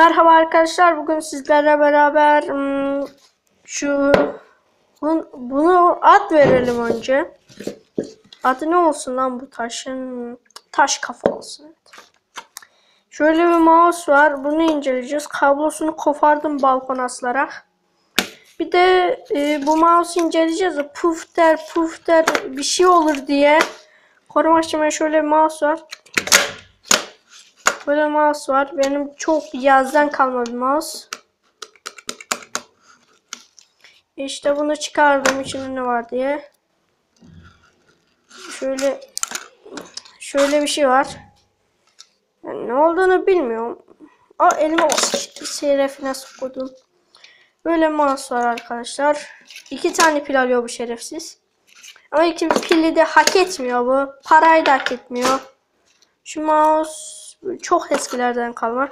Merhaba arkadaşlar. Bugün sizlerle beraber hmm, şu bun- bunu ad verelim önce. Adı ne olsun lan bu taşın? Taş kafa olsun. Evet. Şöyle bir mouse var. Bunu inceleyeceğiz. Kablosunu kopardım balkon aslarak. Bir de e, bu mouse inceleyeceğiz. Puf der puf der bir şey olur diye. Koruma şöyle bir mouse var. Böyle mouse var. Benim çok yazdan kalma bir mouse. İşte bunu çıkardım içinde ne var diye. Şöyle şöyle bir şey var. Yani ne olduğunu bilmiyorum. Aa elime şerefine sokudum. Böyle mouse var arkadaşlar. İki tane pil alıyor bu şerefsiz. Ama iki pili de hak etmiyor bu. Parayı da hak etmiyor. Şu mouse çok eskilerden kalma.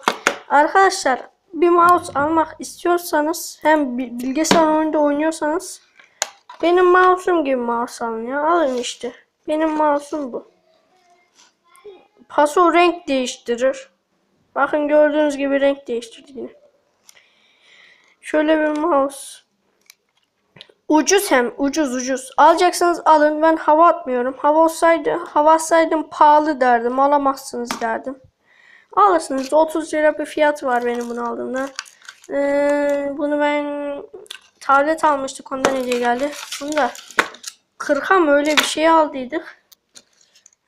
Arkadaşlar bir mouse almak istiyorsanız hem bi- bilgisayar oyunda oynuyorsanız benim mouse'um gibi mouse alın ya. Alın işte. Benim mouse'um bu. Paso renk değiştirir. Bakın gördüğünüz gibi renk değiştirdi yine. Şöyle bir mouse. Ucuz hem ucuz ucuz. Alacaksanız alın. Ben hava atmıyorum. Hava olsaydı hava atsaydım pahalı derdim. Alamazsınız derdim. Alırsınız. 30 lira bir fiyat var benim bunu aldığımda. Ee, bunu ben tablet almıştık. Ondan hediye geldi. Bunu da 40'a mı öyle bir şey aldıydık.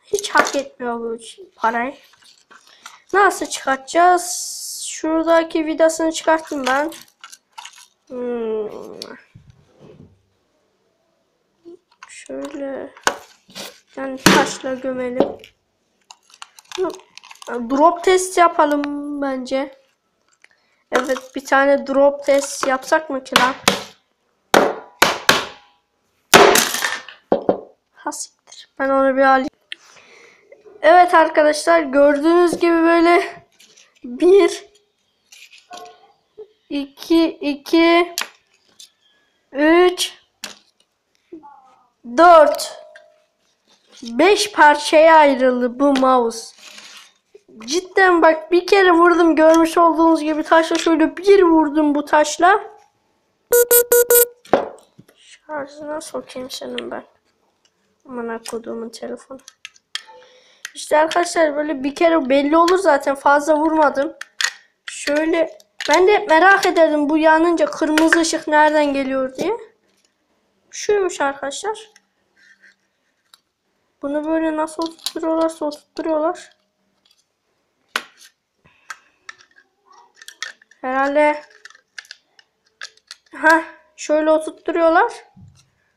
Hiç hak etmiyor bu parayı. Nasıl çıkartacağız? Şuradaki vidasını çıkarttım ben. Hmm. Şöyle yani taşla gömelim. Drop test yapalım bence. Evet bir tane drop test yapsak mı ki lan? Ha siktir. Ben onu bir alayım. Evet arkadaşlar gördüğünüz gibi böyle bir iki iki üç 4 5 parçaya ayrıldı bu mouse. Cidden bak bir kere vurdum görmüş olduğunuz gibi taşla şöyle bir vurdum bu taşla. Şarjına sokayım senin ben. Aman koduğumun telefonu. İşte arkadaşlar böyle bir kere belli olur zaten fazla vurmadım. Şöyle ben de merak ederdim bu yanınca kırmızı ışık nereden geliyor diye. Şuymuş arkadaşlar. Bunu böyle nasıl oturtuyorlarsa oturtuyorlar. Herhalde ha şöyle oturtturuyorlar.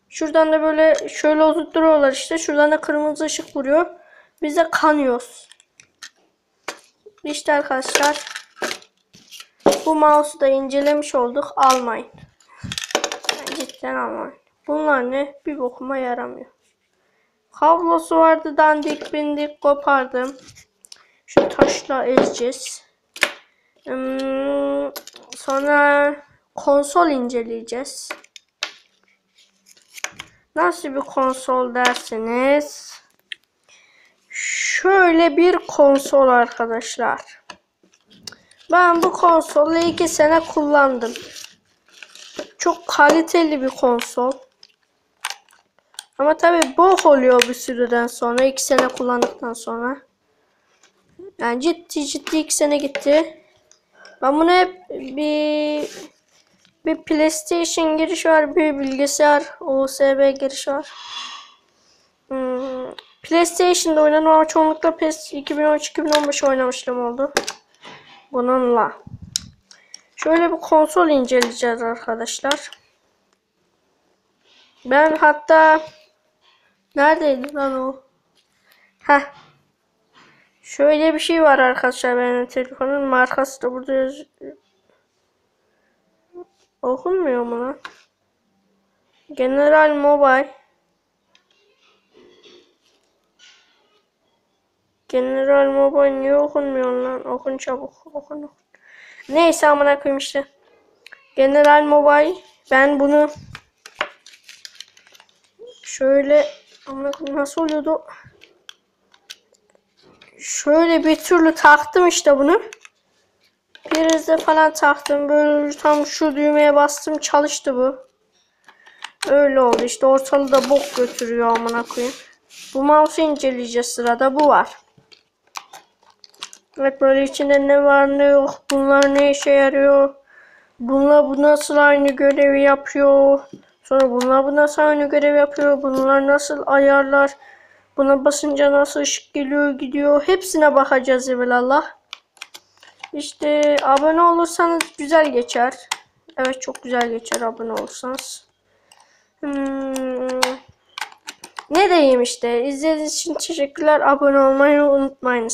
Şuradan da böyle şöyle oturtturuyorlar işte. Şuradan da kırmızı ışık vuruyor. Biz de kanıyoruz. İşte arkadaşlar bu mouse'u da incelemiş olduk. Almayın. Yani cidden almayın. Bunlar ne? Bir bokuma yaramıyor. Kablosu vardı dandik bindik kopardım. Şu taşla ezeceğiz. Hmm, sonra konsol inceleyeceğiz. Nasıl bir konsol dersiniz? Şöyle bir konsol arkadaşlar. Ben bu konsolu iki sene kullandım. Çok kaliteli bir konsol. Ama tabi bok oluyor bir süreden sonra. iki sene kullandıktan sonra. Yani ciddi ciddi iki sene gitti. Ben bunu hep bir bir PlayStation giriş var. Bir bilgisayar USB giriş var. Hmm, PlayStation'da oynadım ama çoğunlukla PES 2013-2015 oynamıştım oldu. Bununla. Şöyle bir konsol inceleyeceğiz arkadaşlar. Ben hatta neredeydi lan o? Heh. Şöyle bir şey var arkadaşlar benim telefonun markası da burada yazıyor. Okunmuyor mu lan? General Mobile. General Mobile niye okunmuyor lan? Okun çabuk. Okun okun. Neyse amına koyayım işte. General Mobile. Ben bunu şöyle amına koyayım nasıl oluyordu? Şöyle bir türlü taktım işte bunu. Prize falan taktım. Böyle tam şu düğmeye bastım çalıştı bu. Öyle oldu işte ortalığı da bok götürüyor amına koyayım. Bu mouse'u inceleyeceğiz sırada bu var. Evet böyle içinde ne var ne yok. Bunlar ne işe yarıyor. Bunlar bu nasıl aynı görevi yapıyor. Sonra bunlar bu nasıl aynı görev yapıyor. Bunlar nasıl ayarlar. Buna basınca nasıl ışık geliyor gidiyor. Hepsine bakacağız evvelallah. İşte abone olursanız güzel geçer. Evet çok güzel geçer abone olursanız. Hmm. Ne diyeyim işte. İzlediğiniz için teşekkürler. Abone olmayı unutmayınız.